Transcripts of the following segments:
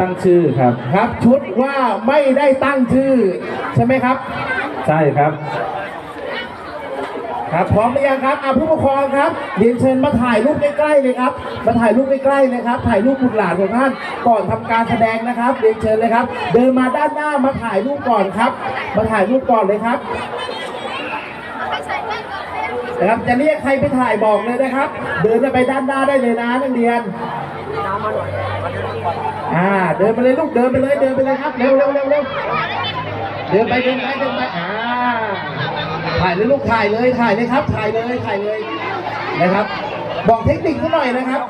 ตั้งชื่อครับครับ ชุดว่าไม่ได้ตั้งชื่อ ใช่ไหมครับ ใช่ครับ ครับพร้อมหรือยังครับอะผู้ปกครองครับเรียนเชิญมาถ่ายรูปใกล้ๆเลยครับ มาถ่ายรูปใกล้ๆเลยครับ ถ่ายรูปบุตรหลานของท่านก่อนทำการแสดงนะครับเรียนเชิญเลยครับ เดินมาด้านหน้ามาถ่ายรูปก่อนครับ มาถ่ายรูปก่อนเลยครับ นะครับจะเรียกใครไปถ่ายบอกเลยนะครับ เดินไปด้านหน้าได้เลยนะนักเรียนอ่าเดินไปเลยลูกเดินไปเลยเดินไปเลยครับเร็วเร็วเร็วเร็วเดินไปเดินไปเดินไปอ่าถ่ายเลยลูกถ่ายเลยถ่ายเลยครับ ถ่ายเลยถ่ายเลยนะครับ บอกเทคนิคนิดหน่อยนะครับ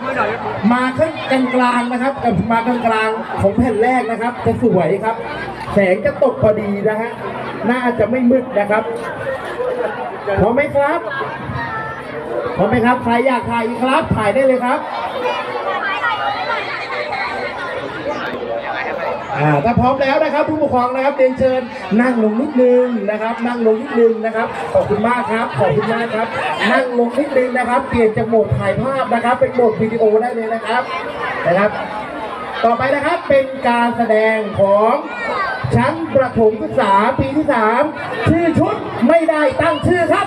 มาข้างกลางกลางนะครับกับมากลางกลางของแผ่นแรกนะครับ จะสวยครับ แสงจะตกพอดีนะฮะหน้าจะไม่มืดนะครับพร้อมไหมครับ พร้อมไหมครับ ใครอยากถ่ายอีกครับ ถ่ายได้เลยครับ อ่า ถ้าพร้อมแล้วนะครับผู้ปกครองนะครับเรียนเชิญนั่งลงนิดนึงนะครับ นั่งลงนิดนึงนะครับ ขอบคุณมากครับ ขอบคุณมากครับ นั่งลงนิดนึงนะครับ เปลี่ยนจากโหมดถ่ายภาพนะครับ เป็นโหมดวิดีโอได้เลยนะครับ นะครับ ต่อไปนะครับเป็นการแสดงของชั้นประถมศึกษาปีที่สามชื่อชุดไม่ได้ตั้งชื่อครับ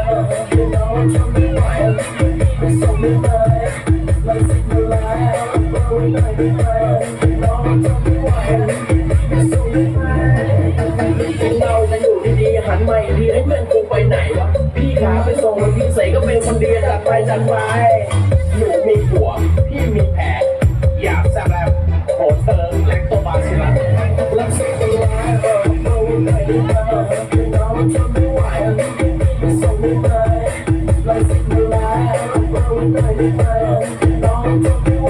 เราจะอยู่ดีๆหันมาอีกทีให้เพื่อนกูไปไหนวะพี่ขาไปส่งมันพี่ใส่ก็เป็นคนดีจัดไปจัดไปหนูมีผัว พี่มีแผลอยากแซ่บแบบโหเธอแลคโตบาซิลัสรักสิ่งนี้แล้วเอาไม่ได้ดีกว่าเดี๋ยวน้องสิล้วเมื่อไรักสิตัวเลยเป็นของฟอนใหญ่กลัวแล้วน้องใหญ่กลัวแล้วน้องเองใจะไม่มีแต่ตาไหวเฮ้ยน้องนี่ก็หน้าตาดีขอถามอีกทีจะไม่มีผัวใช่ไหมสิ่งที่แล้วเอาไม่ได้ดีกว่าเดี๋ยวน้องทำไม่ไหวส่งไม่ได้รักสิ่งนี้แล้วเอาไม่ได้ดีกว่าเดี๋ยวน้องทำไม่ไหว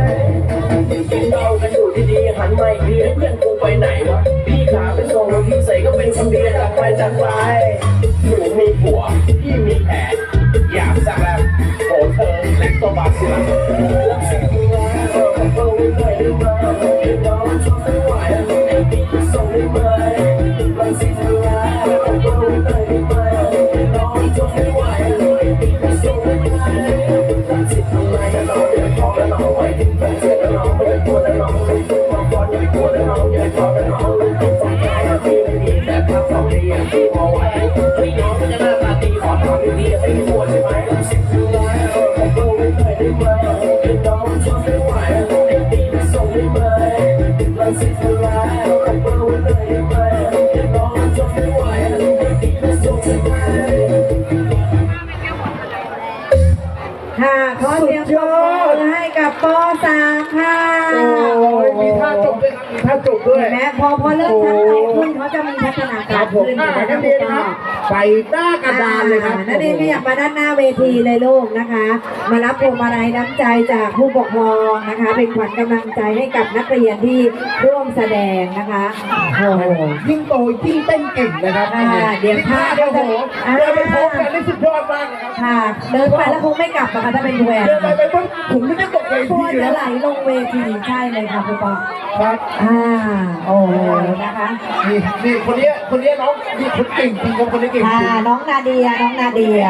เสียแล้วน้องไม่ได้ตัวแล้วน้องเลยเป็นของฟอนไม่ได้กลัวแล้วน้องอย่าขอแล้วน้อเลยเป็นของฟอนที่ไม่มีแต่ตาของดีอะพี่พอไหวพี่น้องก็หน้าตาดีขอถามอีกทีจะไม่มีผัวใช่ไหมสิ่งที่แล้วเอาไม่ได้ดีกว่าเดี๋ยวน้องทำไม่ไหวส่งไม่ได้รักสิ่งนี้แล้วเอาไม่ได้ดีกว่าเดี๋ยวน้องทำไม่ไหวส่งไม่ได้กินเหล้ากันอยู่ดีๆหันมาอีกทีเพื่อนกูไปไหนวะพี่ขาไปส่งแล้วพี่ใส่ก็เป็นคนดีจัดไปจัดไปหนูมีผัวพี่มีแผลอยากสักแบบโหเธอแลคโตบาซิลัสรักสิ่งนี้แล้วเอาไม่ได้ดีกว่าเดี๋ยวน้อง ค่ะขอเสียงปรบมือให้กับป .3 ค่ะโอ้ยมีท่าจบด้วยครับมีท่าจุกด้วย เห็นไหมพอพอเริ่มชั้นโตขึ้นเขาจะมีพัฒนาคการัรบผมขึ้นอ่านะคะนักเรียนครับไปหน้ากระดานเลยครับอ่านักเรียนขยับมาด้านหน้าเวทีเลยลูกนะคะ มารับพวงมาลัยน้ำใจจากผู้ปกครองนะคะ เป็นขวัญกำลังใจให้กับนักเรียนที่ร่วมแสดงนะคะ โอ้โหยิ่งโตยิ่งเต้นเก่งนะครับอ่าเดี๋ยวท่าท่าโอ้โหอ่าเดินไป พบกันได้สุดยอดมากเลยครับค่ะ เดินไปแล้วคงไม่กลับนะคะถ้าเป็นแหวนเดินไปไปปุ๊บผมไม่ได้ตกเวตัทีวอยู่จะแล้วไหลลงเวทีใช่เลยค่ะคุณปอครับอ่าโอ้โหนะคะนี่นี่คนนี้คนนี้น้องนี่คนเก่งจริงครับคนนี้เก่งจค่ะริงน้องนาเดียน้องนาเดีย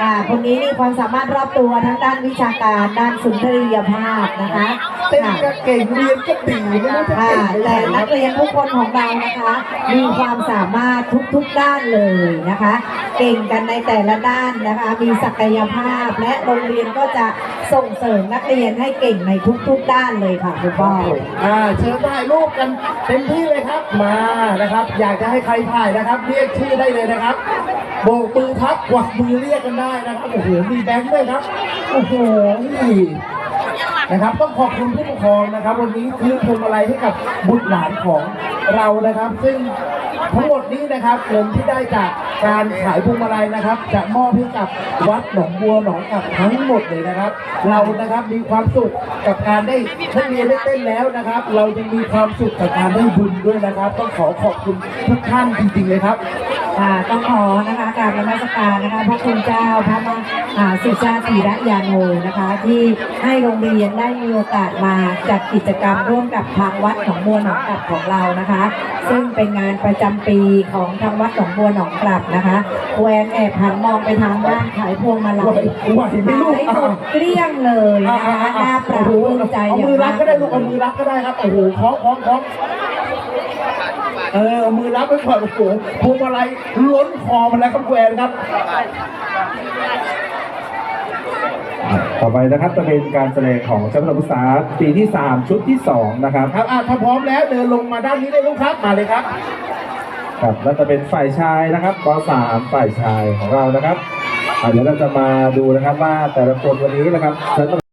ค่ะคนนี้นี่ความสามารถรอบตัวทั้งด้านวิชาการด้านสุนทรียภาพนะคะเต้นค่ะ ก็เก่งเรียนก็ดีไม่รู้จะค่ะเก่งไปไหนแต่คนัรับกเรียนทุกคนของเรานะคะ มีความสามารถทุกๆด้านเลยนะคะเก่งกันในแต่ละด้านนะคะ มีศักยภาพและโรงเรียนก็จะส่งเสริมนักเรียนให้เก่งในทุกๆด้านเลยค่ะคุณพ่ออ่าเชิญถ่ายรูปกันเต็มที่เลยครับมานะครับ อยากจะให้ใครถ่ายนะครับ เรียกชื่อได้เลยนะครับโบกมือทักกวักมือเรียกกันได้นะครับโอ้โหมีแบงค์ด้วยครับโอ้โหนะครับต้องขอบคุณผู้ปกครองนะครับ วันนี้คือพวงมาลัยให้กับบุตรหลานของเรานะครับ ซึ่ง ทั้งหมดนี้นะครับเงินที่ได้จากการขายพวงมาลัยนะครับ จะมอบให้กับวัดหนองบัวหนองกับทั้งหมดเลยนะครับ เรานะครับมีความสุขกับการได้ท่านเรียนได้เต้นแล้วนะครับ เรายังมีความสุขกับการได้บุญด้วยนะครับ ต้องขอขอบคุณทุกท่านจริงๆเลยครับ ต้องขอนะคะกราบนมัสการนะคะพระคุณเจ้าพระมหาสุชาติธีระยาโนนะคะ ที่ให้โรงเรียนได้มีโอกาสมาจัดกิจกรรมร่วมกับทางวัดหนองบัวหนองกลับของเรานะคะ ซึ่งเป็นงานประจำปีของทางวัดหนองบัวหนองกลับนะคะแหวนแอบหันมองไปทางด้านขายพวงมาลัยไหวไหมลูกขายหมดเกลี้ยงเลยนะคะน่าปราบปลื้มใจเอาอย่างมือรัมาบกก็ได้ลูกเอามือรับก็ได้ครับโอ้โหคล้องคล้องคล้อง เออเอามือรับไว้ก่อนโอ้โหพวงมาลัยล้นคอมาแล้วครับแหวนครับ ต่อไปนะครับจะเป็นการแสดงของชั้นประถมศึกษาปีที่ 3 ชุดที่ 2 นะครับ ครับอะถ้าพร้อมแล้วเดินลงมาด้านนี้ได้ลูกครับมาเลยครับ ครับแล้วจะเป็นฝ่ายชายนะครับป .3 ฝ่ายชายของเรานะครับอ่าเดี๋ยวเราจะมาดูนะครับว่าแต่ละคนวันนี้นะครับชั้น